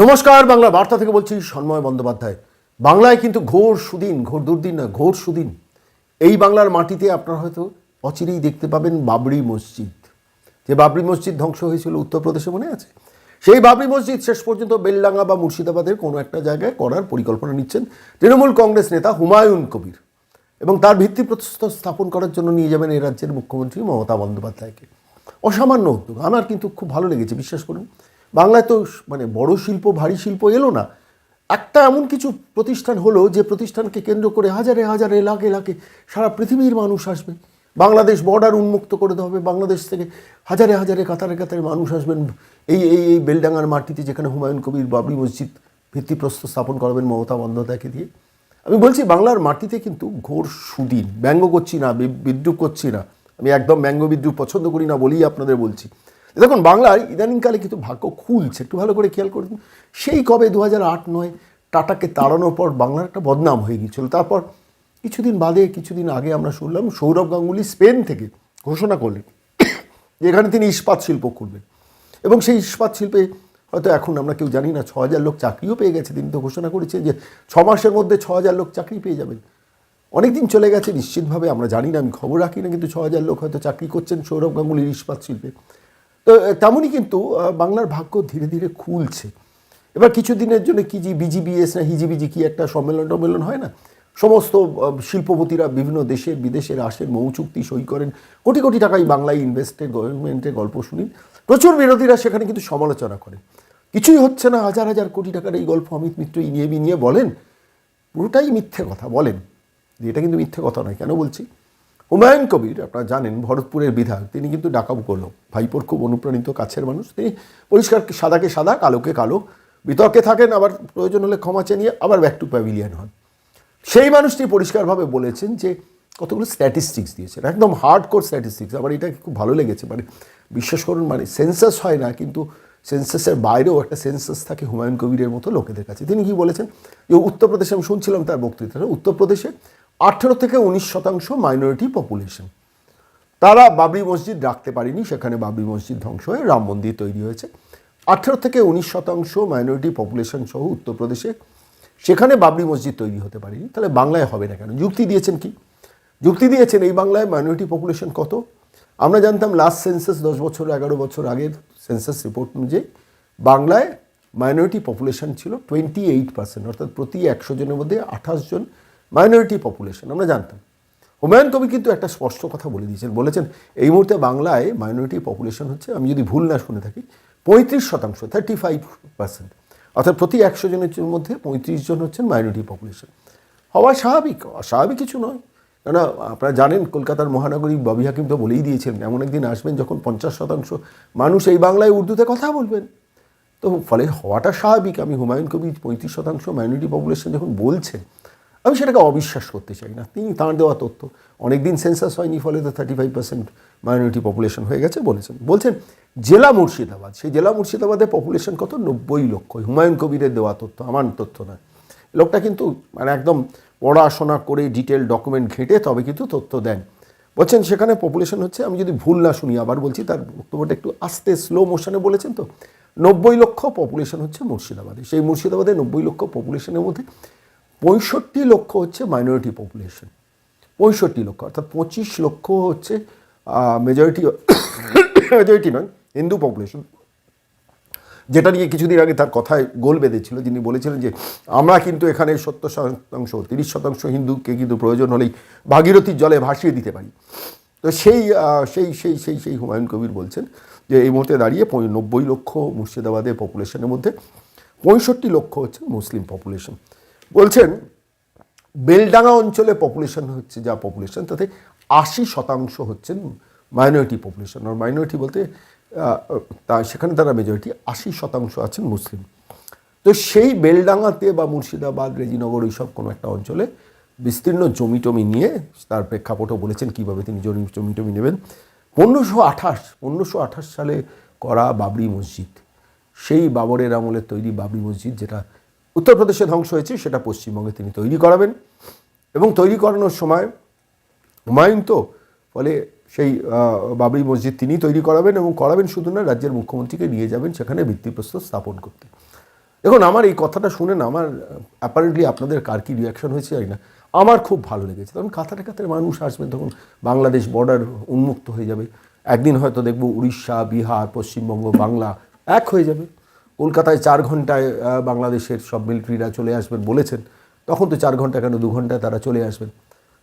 নমস্কার, বাংলা বার্তা থেকে বলছি সন্ময় বন্দ্যোপাধ্যায়। বাংলায় কিন্তু ঘোর সুদিন, ঘোর দুর্দিন না ঘোর সুদিন। এই বাংলার মাটিতে আপনারা হয়তো অচিরেই দেখতে পাবেন বাবরি মসজিদ। যে বাবরি মসজিদ ধ্বংস হয়েছিল উত্তরপ্রদেশে মনে আছে? সেই বাবরি মসজিদ শেষ পর্যন্ত বেলডাঙ্গা বা মুর্শিদাবাদের কোনো একটা জায়গায় করার পরিকল্পনা নিচ্ছেন তৃণমূল কংগ্রেস নেতা হুমায়ুন কবির। এবং তার ভিত্তি ভিত্তিপ্রস্তর স্থাপন করার জন্য নিয়ে যাবেন এই রাজ্যের মুখ্যমন্ত্রী মমতা বন্দ্যোপাধ্যায়কে। অসামান্য উদ্যোগ, আমার কিন্তু খুব ভালো লেগেছে, বিশ্বাস করুন। বাংলায় তো মানে বড় শিল্প, ভারী শিল্প এলো না। একটা এমন কিছু প্রতিষ্ঠান হলো যে প্রতিষ্ঠানকে কেন্দ্র করে হাজারে হাজারে লাখে লাখে সারা পৃথিবীর মানুষ আসবে। বাংলাদেশ বর্ডার উন্মুক্ত করে দেওয়া হবে। বাংলাদেশ থেকে হাজারে হাজারে, কাতারে কাতারে মানুষ আসবেন। এই এই এই বেলডাঙ্গার মাটিতে যেখানে হুমায়ুন কবির বাবরি মসজিদ ভিত্তিপ্রস্তর স্থাপন করবেন মমতা বন্দ্যোপাধ্যায়কে দিয়ে। আমি বলছি, বাংলার মাটিতে কিন্তু ঘোর সুদিন। ব্যঙ্গ করছি না বিদ্রুপ করছি না। আমি একদম ব্যঙ্গ বিদ্রুপ পছন্দ করি না বলেই আপনাদের বলছি। দেখুন, বাংলার ইদানিংকালে কিন্তু ভাগ্য খুলছে। একটু ভালো করে খেয়াল করুন। সেই কবে দু হাজার আট নয় টাটাকে তাড়ানোর পর বাংলার একটা বদনাম হয়ে গিয়েছিল। তারপর কিছুদিন বাদে, কিছুদিন আগে আমরা শুনলাম সৌরভ গাঙ্গুলি স্পেন থেকে ঘোষণা করলেন যে এখানে তিনি ইস্পাত শিল্প করবেন। এবং সেই ইস্পাত শিল্পে হয়তো এখন আমরা কেউ জানি না ছ হাজার লোক চাকরিও পেয়ে গেছে। তিনি তো ঘোষণা করেছেন যে ছ মাসের মধ্যে ছ হাজার লোক চাকরি পেয়ে যাবেন। অনেক দিন চলে গেছে, নিশ্চিতভাবে আমরা জানি না, আমি খবর রাখি না, কিন্তু ছ হাজার লোক হয়তো চাকরি করছেন সৌরভ গাঙ্গুলির ইস্পাত শিল্পে। তো তেমনই কিন্তু বাংলার ভাগ্য ধীরে ধীরে খুলছে। এবার কিছুদিনের জন্য কি জি বিজিবিএস না হিজিবিজি কি একটা সম্মেলন টম্মেলন হয় না? সমস্ত শিল্পপতিরা বিভিন্ন দেশের বিদেশের আসেন মৌ চুক্তি সই করেন। কোটি কোটি টাকাই বাংলায় ইনভেস্টেড গভর্নমেন্টের গল্প শুনি প্রচুর বিরোধীরা সেখানে কিন্তু সমালোচনা করেন। কিছুই হচ্ছে না, হাজার হাজার কোটি টাকার এই গল্প অমিত মিত্র ইনিয়ে বিনিয়ে বলেন। পুরোটাই মিথ্যে কথা বলেন। এটা কিন্তু মিথ্যে কথা নয়, কেন বলছি? হুমায়ুন কবির, আপনারা জানেন ভরতপুরের বিধায়ক, তিনি কিন্তু ডাকাবুকো লোক ভাইপোর খুব অনুপ্রাণিত কাছের মানুষ। তিনি পরিষ্কার সাদাকে সাদা, কালোকে কালো, বিতর্কে থাকেন, আবার প্রয়োজন হলে ক্ষমা চেয়ে নিয়ে আবার ব্যাক টু প্যাভিলিয়ন হন। সেই মানুষটি পরিষ্কারভাবে বলেছেন যে কতগুলো স্ট্যাটিস্টিক্স দিয়েছেন, একদম হার্ড কোর স্ট্যাটিস্টিক্স আমার এটা খুব ভালো লেগেছে মানে বিশ্বাস করুন মানে সেন্সাস হয় না, কিন্তু সেন্সাসের বাইরেও একটা সেন্সাস থাকে হুমায়ুন কবিরের মতো লোকেদের কাছে। তিনি কি বলেছেন? যে উত্তরপ্রদেশে আমি শুনছিলাম তার বক্তৃতাটা, উত্তরপ্রদেশে আঠেরো থেকে উনিশ শতাংশ মাইনরিটি পপুলেশন তারা বাবরি মসজিদ রাখতে পারেনি, সেখানে বাবরি মসজিদ ধ্বংস হয়ে রাম মন্দির তৈরি হয়েছে। আঠেরো থেকে উনিশ শতাংশ মাইনরিটি পপুলেশন সহ উত্তরপ্রদেশে, সেখানে বাবরি মসজিদ তৈরি হতে পারেনি। তাহলে বাংলায় হবে না কেন? যুক্তি দিয়েছেন কি? যুক্তি দিয়েছেন এই বাংলায় মাইনরিটি পপুলেশন কত? আমরা জানতাম লাস্ট সেন্সাস দশ বছর, এগারো বছর আগের সেন্সাস রিপোর্ট অনুযায়ী বাংলায় মাইনরিটি পপুলেশন ছিল টোয়েন্টি এইট পার্সেন্ট অর্থাৎ প্রতি একশো জনের মধ্যে আঠাশ জন মাইনরিটি পপুলেশন আমরা জানতাম। হুমায়ুন কবি কিন্তু একটা স্পষ্ট কথা বলে দিয়েছেন, বলেছেন, এই মুহূর্তে বাংলায় মাইনরিটি পপুলেশন হচ্ছে, আমি যদি ভুল না শুনে থাকি, পঁয়ত্রিশ শতাংশ থার্টি ফাইভ পার্সেন্ট অর্থাৎ প্রতি একশো জনের মধ্যে পঁয়ত্রিশ জন হচ্ছেন মাইনরিটি পপুলেশন হওয়া স্বাভাবিক, অস্বাভাবিক কিছু নয়। কেননা, আপনারা জানেন, কলকাতার মহানগরী ববি হাকিম তো বলেই দিয়েছিলেন এমন একদিন আসবেন যখন পঞ্চাশ শতাংশ মানুষ এই বাংলায় উর্দুতে কথা বলবেন। তো ফলে হওয়াটা স্বাভাবিক। আমি হুমায়ুন কবি পঁয়ত্রিশ শতাংশ মাইনরিটি পপুলেশন যখন বলছেন আমি সেটাকে অবিশ্বাস করতে চাই না। তিনি তাঁর দেওয়া তথ্য। অনেক দিন সেন্সাস হয়নি, ফলে তো thirty five percent minority population হয়ে গেছে বলেছেন। বলছেন, জেলা মুর্শিদাবাদ, সেই জেলা মুর্শিদাবাদের পপুলেশন কত? নব্বই লক্ষ। হুমায়ুন কবিরের দেওয়া তথ্য, আমার তথ্য নয় লোকটা কিন্তু মানে একদম পড়াশোনা করে ডিটেল ডকুমেন্ট ঘেঁটে তবে কিন্তু তথ্য দেন। বলছেন, সেখানে পপুলেশন হচ্ছে, আমি যদি ভুল না শুনি, আবার বলছি, তার বক্তব্যটা একটু আস্তে স্লো মোশনে বলেছেন তো। নব্বই লক্ষ পপুলেশন হচ্ছে মুর্শিদাবাদে। সেই মুর্শিদাবাদে নব্বই লক্ষ পপুলেশনের মধ্যে পঁয়ষট্টি লক্ষ হচ্ছে মাইনরিটি পপুলেশন পঁয়ষট্টি লক্ষ, অর্থাৎ পঁচিশ লক্ষ হচ্ছে মেজরিটি মেজরিটি নয় হিন্দু পপুলেশন যেটা নিয়ে কিছুদিন আগে তার কথায় গোল বেঁধেছিল, যিনি বলেছিলেন যে, আমরা কিন্তু এখানে সত্তর শতাংশ, তিরিশ শতাংশ হিন্দুকে কিন্তু প্রয়োজন হলেই ভাগীরথীর জলে ভাসিয়ে দিতে পারি। তো সেই সেই সেই সেই সেই হুমায়ুন কবির বলছেন যে, এই মুহূর্তে দাঁড়িয়ে নব্বই লক্ষ মুর্শিদাবাদের পপুলেশনের মধ্যে পঁয়ষট্টি লক্ষ হচ্ছে মুসলিম পপুলেশন বলছেন, বেলডাঙ্গা অঞ্চলে পপুলেশন হচ্ছে যা পপুলেশন তাতে আশি শতাংশ হচ্ছেন মাইনরিটি পপুলেশন আর মাইনরিটি বলতে তা সেখানে তারা মেজরিটি আশি শতাংশ আছেন মুসলিম। তো সেই বেলডাঙ্গাতে বা মুর্শিদাবাদ, রেজিনগর ওইসব কোনো একটা অঞ্চলে বিস্তীর্ণ জমি টমি নিয়ে তার প্রেক্ষাপটও বলেছেন কীভাবে তিনি জমি জমি টমি নেবেন। পনেরোশো আঠাশ পনেরোশো আঠাশ সালে করা বাবরি মসজিদ, সেই বাবরের আমলের তৈরি বাবরি মসজিদ, যেটা উত্তরপ্রদেশে ধ্বংস হয়েছে, সেটা পশ্চিমবঙ্গে তিনি তৈরি করাবেন। এবং তৈরি করানোর সময় হুমায়ুন তো, ফলে সেই বাবরি মসজিদ তিনি তৈরি করাবেন এবং করাবেন শুধু না, রাজ্যের মুখ্যমন্ত্রীকে নিয়ে যাবেন সেখানে ভিত্তিপ্রস্তর স্থাপন করতে। দেখুন, আমার এই কথাটা শুনে না আমার অ্যাপারেন্টলি আপনাদের কার কি রিয়াকশন হয়েছে জানি না। আমার খুব ভালো লেগেছে। তখন কাতারে কাতারে মানুষ আসবেন তখন বাংলাদেশ বর্ডার উন্মুক্ত হয়ে যাবে। একদিন হয়তো দেখব উড়িষ্যা, বিহার, পশ্চিমবঙ্গ, বাংলা এক হয়ে যাবে। কলকাতায় চার ঘন্টায় বাংলাদেশের সব মিলিটারিরা চলে আসবেন বলেছেন। তখন তো চার ঘণ্টা কেন? দু ঘন্টায় তারা চলে আসবেন।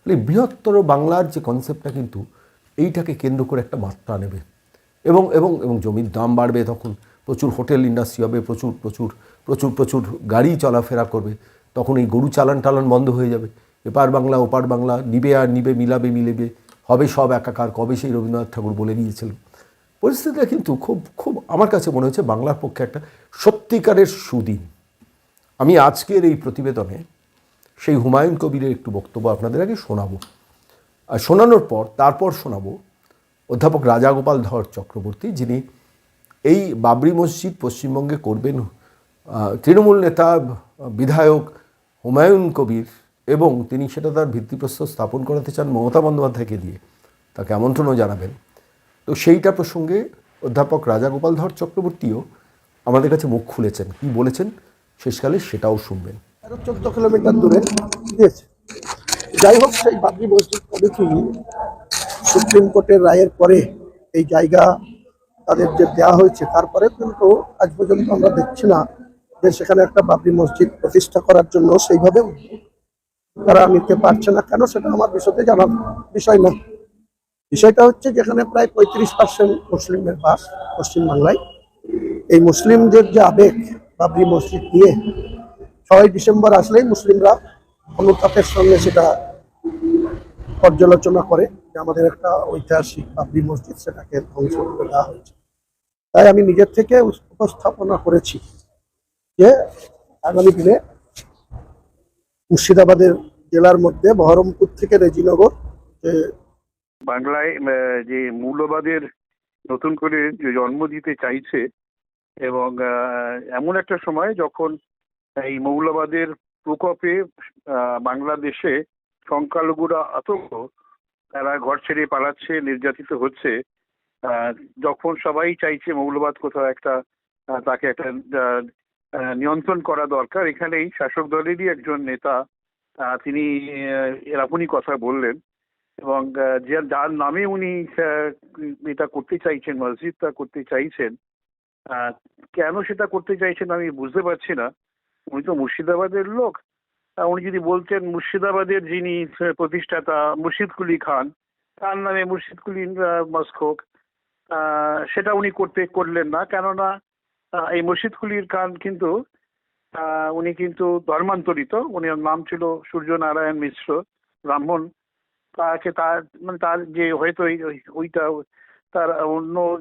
ফলে বৃহত্তর বাংলার যে কনসেপ্টটা কিন্তু এইটাকে কেন্দ্র করে একটা মাত্রা নেবে। এবং এবং এবং জমির দাম বাড়বে তখন। প্রচুর হোটেল ইন্ডাস্ট্রি হবে, প্রচুর প্রচুর প্রচুর প্রচুর গাড়ি চলাফেরা করবে। তখন এই গরু চালান টালান বন্ধ হয়ে যাবে। এপার বাংলা, ওপার বাংলা, নিবে আর নিবে, মিলাবে, মিলেবে। হবে সব একাকার। কবে সেই রবীন্দ্রনাথ ঠাকুর বলে দিয়েছিলেন পরিস্থিতিটা কিন্তু খুব খুব আমার কাছে মনে হচ্ছে বাংলার পক্ষে একটা সত্যিকারের সুদিন। আমি আজকের এই প্রতিবেদনে সেই হুমায়ুন কবিরের একটু বক্তব্য আপনাদের আগে শোনাবো। আর শোনানোর পর, তারপর শোনাবো অধ্যাপক রাজাগোপাল ধর চক্রবর্তী, যিনি এই বাবরি মসজিদ পশ্চিমবঙ্গে করবেন তৃণমূল নেতা, বিধায়ক হুমায়ুন কবির এবং তিনি সেটা তার ভিত্তিপ্রস্তর স্থাপন করাতে চান মমতা বন্দ্যোপাধ্যায়কে দিয়ে। তাকে আমন্ত্রণও জানাবেন। তো সেইটা প্রসঙ্গে অধ্যাপক রাজাগোপাল ধর চক্রবর্তীও আমাদের কাছে মুখ খুলেছেন। কি বলেছেন? শেষকালে সেটাও শুনবেন। চোদ্দ কিলোমিটার দূরে যাই হোক, সেই বাবরি মসজিদ কমিটি সুপ্রিম কোর্টের রায়ের পরে এই জায়গা তাদের যে দেওয়া হয়েছে, তারপরে কিন্তু আজ পর্যন্ত আমরা দেখছি না যে সেখানে একটা বাবরি মসজিদ প্রতিষ্ঠা করার জন্য সেইভাবে তারা নিতে পারছে না। কেন সেটা আমার বিষয়তে জানার বিষয় না বিষয়টা হচ্ছে যেখানে প্রায় পঁয়ত্রিশ পার্সেন্ট মুসলিমের বাস পশ্চিমবাংলায়। এই মুসলিমদের যে আবেগ, বাবরি মসজিদ নিয়ে ছয় ডিসেম্বর আসলেই মুসলিমরা অনুতাপের সঙ্গে সেটা পর্যালোচনা করে যে আমাদের একটা ঐতিহাসিক বাবরি মসজিদ সেটাকে ধ্বংস করে দেওয়া হয়েছে। তাই আমি নিজের থেকে উপস্থাপনা করেছি যে আগামী দিনে মুর্শিদাবাদের জেলার মধ্যে বহরমপুর থেকে রেজিনগর যে বাংলায় যে মৌলবাদের নতুন করে জন্ম দিতে চাইছে এবং এমন একটা সময় যখন এই মৌলবাদের প্রকোপে বাংলাদেশে সংখ্যালঘুরা আতঙ্ক, তারা ঘর ছেড়ে পালাচ্ছে, নির্যাতিত হচ্ছে যখন সবাই চাইছে মৌলবাদ কোথাও একটা তাকে একটা নিয়ন্ত্রণ করা দরকার, এখানেই শাসক দলেরই একজন নেতা তিনি এরকমই কথা বললেন। এবং যার নামে উনি এটা করতে চাইছেন মসজিদটা করতে চাইছেন কেন সেটা করতে চাইছেন আমি বুঝতে পারছি না। উনি তো মুর্শিদাবাদের লোক। উনি যদি বলতেন মুর্শিদাবাদের যিনি প্রতিষ্ঠাতা মুর্শিদ কুলি খান তার নামে মুর্শিদ কুলি আহ, মস্ক আহ, সেটা উনি করতে করলেন না। কেননা এই মুর্শিদ কুলির খান কিন্তু উনি কিন্তু ধর্মান্তরিত। উনি নাম ছিল সূর্য নারায়ণ মিশ্র ব্রাহ্মণ। তাকে তার মানে তার যে হয়তো ওই- ওই- ওইটা, তার অন্য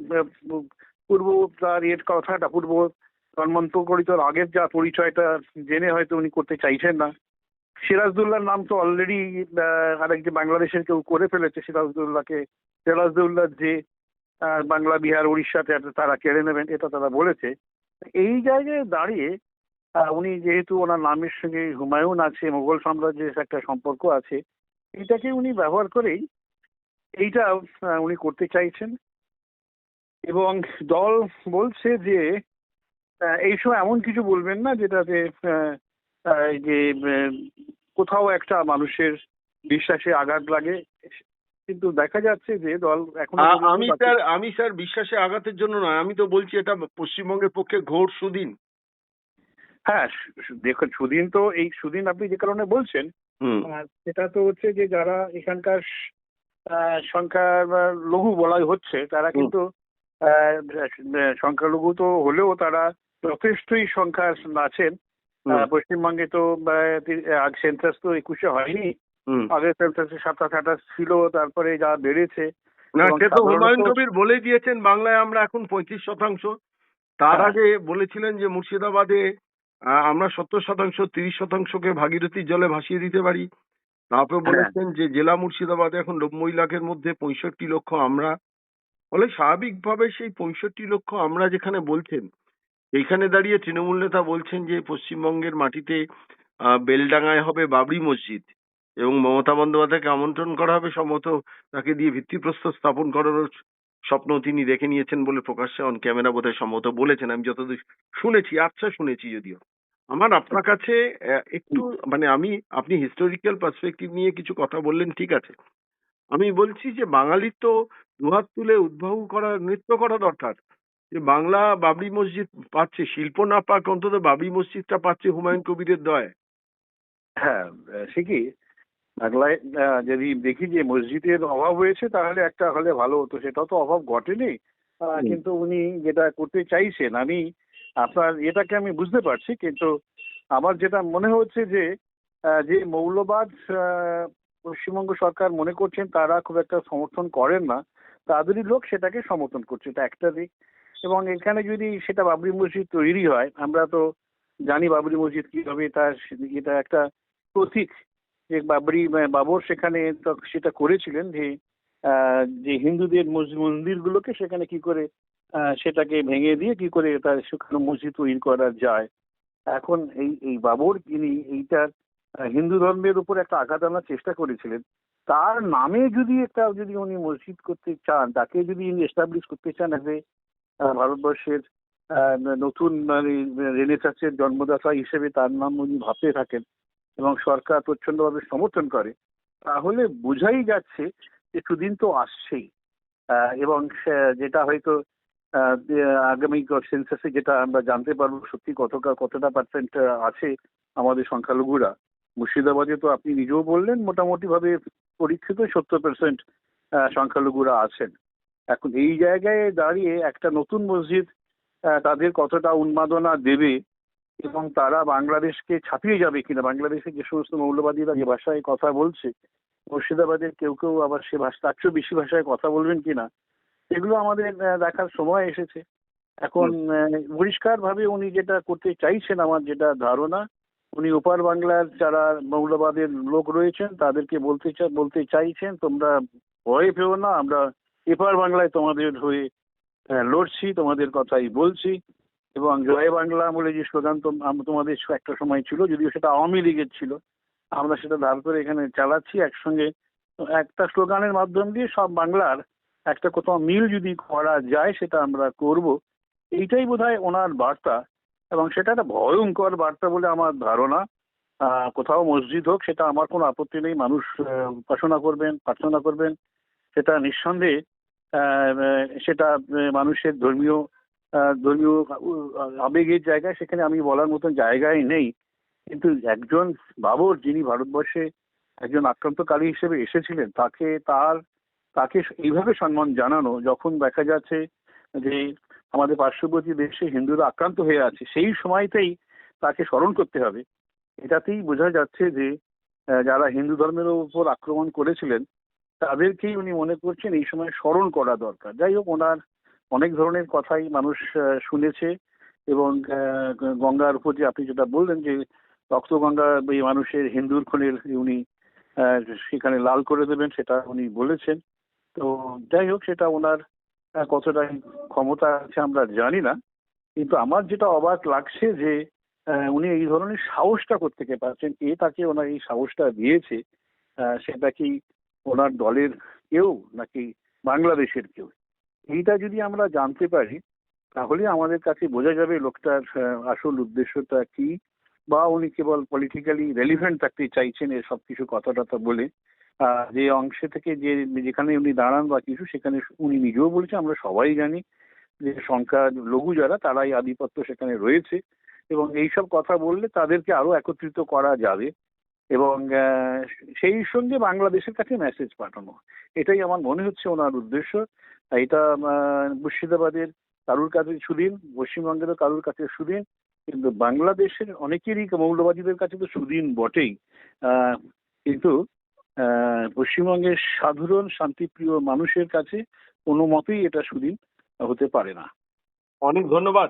পূর্ব, তার এর কথাটা, পূর্ব ধর্মান্তরিত আগের যা পরিচয়টা জেনে হয়তো উনি করতে চাইছেন না। সিরাজদুল্লাহর নাম তো অলরেডি আরেক যে বাংলাদেশের কেউ করে ফেলেছে সিরাজদুল্লাহকে সিরাজদুল্লাহ যে বাংলা, বিহার উড়িষ্যাতে তারা কেড়ে নেবেন, এটা তারা বলেছে। এই জায়গায় দাঁড়িয়ে উনি যেহেতু ওনার নামের সঙ্গে হুমায়ুন আছে, মোগল সাম্রাজ্যের একটা সম্পর্ক আছে এটাকে উনি ব্যবহার করেই এইটা উনি করতে চাইছেন। এবং দল বলছে যে এই সময় এমন কিছু বলবেন না যেটাতে যে কোথাও একটা মানুষের বিশ্বাসে আঘাত লাগে। কিন্তু দেখা যাচ্ছে যে দল এখন আমি স্যার আমি স্যার বিশ্বাসে আঘাতের জন্য নয় আমি তো বলছি এটা পশ্চিমবঙ্গের পক্ষে ঘোর সুদিন। হ্যাঁ দেখুন সুদিন তো এই সুদিন আপনি যে কারণে বলছেন আর সেটা তো হচ্ছে যে যারা এখানকার সংখ্যা লঘু বলাই হচ্ছে তারা কিন্তু সংখ্যালঘু তো হলেও তারা যথেষ্টই সংখ্যা আছেন। পশ্চিমবঙ্গে তো সেন্সাস তো একুশে হয়নি। আগের সেন্সাসে সাতাশ আঠাশ ছিল তারপরে যা বেড়েছে না সে তো হুমায়ুন কবির বলে দিয়েছেন বাংলায় আমরা এখন পঁয়ত্রিশ শতাংশ। তার হ্যাঁ। আগে বলেছিলেন যে মুর্শিদাবাদে আমরা সত্তর শতাংশ তিরিশ শতাংশকে ভাগীরথীর জলে ভাসিয়ে দিতে পারি তারপরে হ্যাঁ। বলেছেন যে জেলা মুর্শিদাবাদে এখন নব্বই লাখের মধ্যে পঁয়ষট্টি লক্ষ আমরা ফলে স্বাভাবিকভাবে সেই পঁয়ষট্টি লক্ষ আমরা যেখানে বলছেন এইখানে দাঁড়িয়ে তৃণমূল নেতা বলছেন যে পশ্চিমবঙ্গের মাটিতে আহ, বেলডাঙ্গায় হবে বাবরি মসজিদ এবং মমতা বন্দ্যোপাধ্যায়কে আমন্ত্রণ করা হবে সম্ভবত তাকে দিয়ে ভিত্তিপ্রস্তর স্থাপন করারও স্বপ্ন তিনি দেখে নিয়েছেন বলে প্রকাশ্যে অন ক্যামেরা বোধহয় সম্ভবত বলেছেন। আমি যতদূর শুনেছি আচ্ছা শুনেছি যদিও। আমার আপনার কাছে একটু মানে আমি, আপনি হিস্টোরিক্যাল পার্সপেক্টিভ নিয়ে কিছু কথা বললেন, ঠিক আছে। আমি বলছি যে বাঙালির তো দুহাত তুলে উদ্ভাবন করা, নৃত্য করা দরকার। যে বাংলা বাবরি মসজিদ পাচ্ছে, শিল্প না পাক অন্তত বাবরি মসজিদটা পাচ্ছে হুমায়ুন কবিরের দয় হ্যাঁ কি বাংলায় যদি দেখি যে মসজিদের অভাব হয়েছে তাহলে একটা হলে ভালো হতো। সেটাও তো অভাব ঘটেনি। কিন্তু উনি যেটা করতে চাইছেন আমি আপনার এটাকে আমি বুঝতে পারছি কিন্তু আমার যেটা মনে হচ্ছে যে যে মৌলবাদ পশ্চিমবঙ্গ সরকার মনে করছেন তারা খুব একটা সমর্থন করেন না। তাদেরই লোক সেটাকে সমর্থন করছে এটা একটা দিক। এবং এখানে যদি সেটা বাবরি মসজিদ তৈরি হয় আমরা তো জানি বাবরি মসজিদ কি হবে তার এটা একটা প্রতীক। যে বাবরি বাবর সেখানে সেটা করেছিলেন যে যে হিন্দুদের মন্দিরগুলোকে সেখানে কি করে সেটাকে ভেঙে দিয়ে কি করে তার সেখানে মসজিদ তৈরি করা যায়। এখন এই এই বাবর তিনি এইটার হিন্দু ধর্মের উপর একটা আঘাত আনার চেষ্টা করেছিলেন, তার নামে যদি একটা, যদি উনি মসজিদ করতে চান, তাকে যদি এস্টাবলিশ করতে চান এজ এ ভারতবর্ষের নতুন মানে রেনেসাসের জন্মদাতা হিসেবে তার নাম উনি ভাবতে থাকেন এবং সরকার প্রচন্ডভাবে সমর্থন করে, তাহলে বোঝাই যাচ্ছে যে সুদিন তো আসছেই। এবং যেটা হয়তো আগামী সেন্সাসে যেটা আমরা জানতে পারব সত্যি কতটা কতটা পার্সেন্ট আছে আমাদের সংখ্যালঘুরা। মুর্শিদাবাদে তো আপনি নিজেও বললেন মোটামুটি ভাবে পরীক্ষিত সত্তর পার্সেন্ট সংখ্যালঘুরা আছেন। এখন এই জায়গায় দাঁড়িয়ে একটা নতুন মসজিদ তাদের কতটা উন্মাদনা দেবে এবং তারা বাংলাদেশকে ছাপিয়ে যাবে কিনা বাংলাদেশে যে সমস্ত মৌলবাদীরা যে ভাষায় কথা বলছে মুর্শিদাবাদের কেউ কেউ আবার সে ভাষা তার চেয়েও বেশি ভাষায় কথা বলবেন কিনা এগুলো আমাদের দেখার সময় এসেছে। এখন পরিষ্কার ভাবে উনি যেটা করতে চাইছেন আমার যেটা ধারণা উনি ওপার বাংলার যারা মৌলবাদের লোক রয়েছেন তাদেরকে বলতে বলতে চাইছেন তোমরা ভয় পেও না আমরা এপার বাংলায় তোমাদের হয়ে লড়ছি তোমাদের কথাই বলছি। এবং জয় বাংলা বলে যে স্লোগান তোমাদের একটা সময় ছিল, যদিও সেটা আওয়ামী লীগের ছিল, আমরা সেটা ধার করে এখানে চালাচ্ছি একসঙ্গে। একটা স্লোগানের মাধ্যম দিয়ে সব বাংলার একটা কোথাও মিল যদি করা যায়, সেটা আমরা করব। এইটাই বোধহয় ওনার বার্তা, এবং সেটা একটা ভয়ঙ্কর বার্তা বলে আমার ধারণা। কোথাও মসজিদ হোক, সেটা আমার কোনো আপত্তি নেই। মানুষ উপাসনা করবেন, প্রার্থনা করবেন, সেটা নিঃসন্দেহে সেটা মানুষের ধর্মীয় ধর্মীয় আবেগের জায়গায় সেখানে আমি বলার মতন জায়গায় নেই। কিন্তু একজন বাবর যিনি ভারতবর্ষে একজন আক্রান্তকারী হিসেবে এসেছিলেন, তাকে তার, তাকে এইভাবে সম্মান জানানো, যখন দেখা যাচ্ছে যে আমাদের পার্শ্ববর্তী দেশে হিন্দুরা আক্রান্ত হয়ে আছে, সেই সময়তেই তাকে স্মরণ করতে হবে। এটাতেই বোঝা যাচ্ছে যে যারা হিন্দু ধর্মের উপর আক্রমণ করেছিলেন, তাদেরকেই উনি মনে করছেন এই সময় স্মরণ করা দরকার। যাই হোক, ওনার অনেক ধরনের কথাই মানুষ শুনেছে এবং গঙ্গার উপর যে আপনি যেটা বললেন যে রক্তগঙ্গা এই মানুষের হিন্দুর খুনের উনি সেখানে লাল করে দেবেন সেটা উনি বলেছেন। তো যাই হোক, সেটা ওনার কতটা ক্ষমতা আছে আমরা জানি না। কিন্তু আমার যেটা অবাক লাগছে যে উনি এই ধরনের সাহসটা করতে কোত্থেকে পারছেন কে তাকে ওনার এই সাহসটা দিয়েছে সেটা কি ওনার দলের কেউ নাকি বাংলাদেশের কেউ? এইটা যদি আমরা জানতে পারি, তাহলে আমাদের কাছে বোঝা যাবে লোকটার আসল উদ্দেশ্যটা কি, বা উনি কেবল পলিটিক্যালি রেলিভেন্ট থাকতে চাইছেন এর সব কিছু কথা টথা বলে যে অংশে থেকে যে যেখানে উনি দাঁড়ান বা কিছু, সেখানে উনি নিজেও বলেছেন আমরা সবাই জানি যে সংখ্যা লঘু যারা, তারাই আধিপত্য সেখানে রয়েছে, এবং এইসব কথা বললে তাদেরকে আরও একত্রিত করা যাবে, এবং সেই সঙ্গে বাংলাদেশের কাছে মেসেজ পাঠানো। এটাই আমার মনে হচ্ছে ওনার উদ্দেশ্য। এটা মুর্শিদাবাদের কারুর কাছে সুদিন পশ্চিমবঙ্গেরও কারুর কাছে সুদিন, কিন্তু বাংলাদেশের অনেকেরই মৌলবাদীদের কাছে তো সুদিন বটেই। কিন্তু পশ্চিমবঙ্গের সাধারণ শান্তিপ্রিয় মানুষের কাছে কোনো মতেই এটা সুদিন হতে পারে না। অনেক ধন্যবাদ।